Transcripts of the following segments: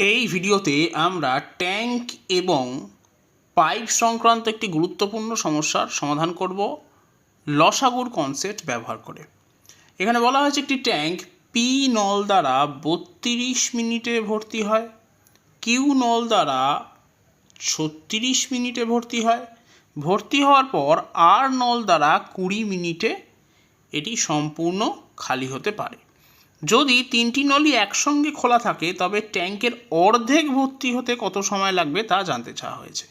এই ভিডিওতে আমরা ট্যাঙ্ক এবং পাইপ সংক্রান্ত একটি গুরুত্বপূর্ণ সমস্যার সমাধান করব লসাগুর কনসেপ্ট ব্যবহার করে। এখানে বলা হয়েছে একটি ট্যাঙ্ক পি নল দ্বারা বত্রিশ মিনিটে ভর্তি হয় কিউ নল দ্বারা ছত্রিশ মিনিটে ভর্তি হয়, ভর্তি হওয়ার পর আর নল দ্বারা কুড়ি মিনিটে এটি সম্পূর্ণ খালি হতে পারে। যদি তিনটি নলই একসঙ্গে খোলা থাকে, তবে ট্যাঙ্কের অর্ধেক ভর্তি হতে কত সময় লাগবে তা জানতে চাওয়া হয়েছে।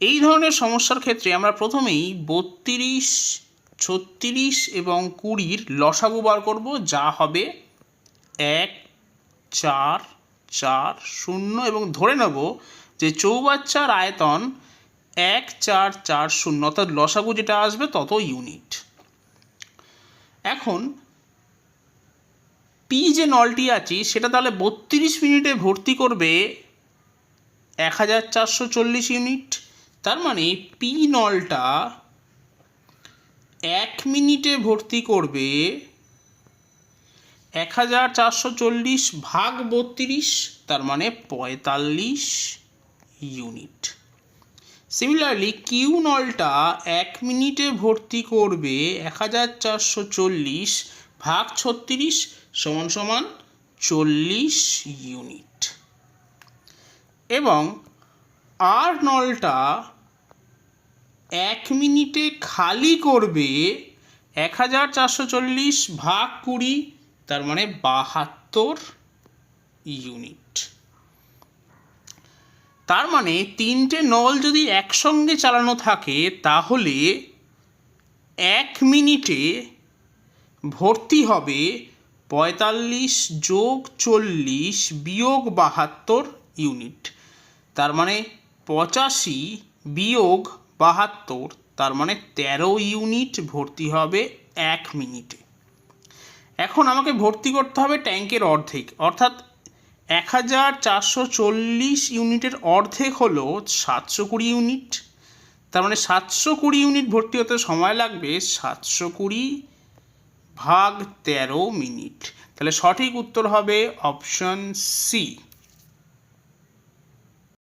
এই ধরনের সমস্যার ক্ষেত্রে আমরা প্রথমেই বত্রিশ, ছত্রিশ এবং কুড়ির লসাগু বার করব, যা হবে এক, চার চার, শূন্য এবং ধরে নেব যে চৌবাচ্চার আয়তন এক, চার চার, শূন্য, অর্থাৎ লসাগু যেটা আসবে তত ইউনিট। এখন পি যে নলটি আছে, সেটা তাহলে বত্রিশ মিনিটে ভর্তি করবে এক হাজার চারশো চল্লিশ ইউনিট। তার মানে পি নলটা এক মিনিটে ভর্তি করবে এক হাজার চারশো চল্লিশ ভাগ বত্রিশ, তার মানে পঁয়তাল্লিশ ইউনিট। সিমিলারলি কিউ নলটা এক মিনিটে ভর্তি করবে এক হাজার চারশো চল্লিশ ভাগ ছত্রিশ সমান সমান চল্লিশ ইউনিট এবং আর নলটা এক মিনিটে খালি করবে এক হাজার চারশো চল্লিশ ভাগ কুড়ি, তার মানে বাহাত্তর ইউনিট তার মানে তিনটে নল যদি একসঙ্গে চালানো থাকে, তাহলে এক মিনিটে ভর্তি হবে পঁয়তাল্লিশ যোগ চল্লিশ বিয়োগ বাহাত্তর ইউনিট। তার মানে পঁচাশি বিয়োগ বাহাত্তর, তার মানে তেরো ইউনিট ভর্তি হবে এক মিনিটে। এখন আমাকে ভর্তি করতে হবে ট্যাঙ্কের অর্ধেক। অর্থাৎ এক হাজার চারশো চল্লিশ ইউনিটের অর্ধেক হলো সাতশো কুড়ি ইউনিট। তার মানে সাতশো কুড়ি ইউনিট ভর্তি হতে সময় লাগবে সাতশো কুড়ি ভাগ তেরো মিনিট। তাহলে সঠিক উত্তর হবে অপশন সি।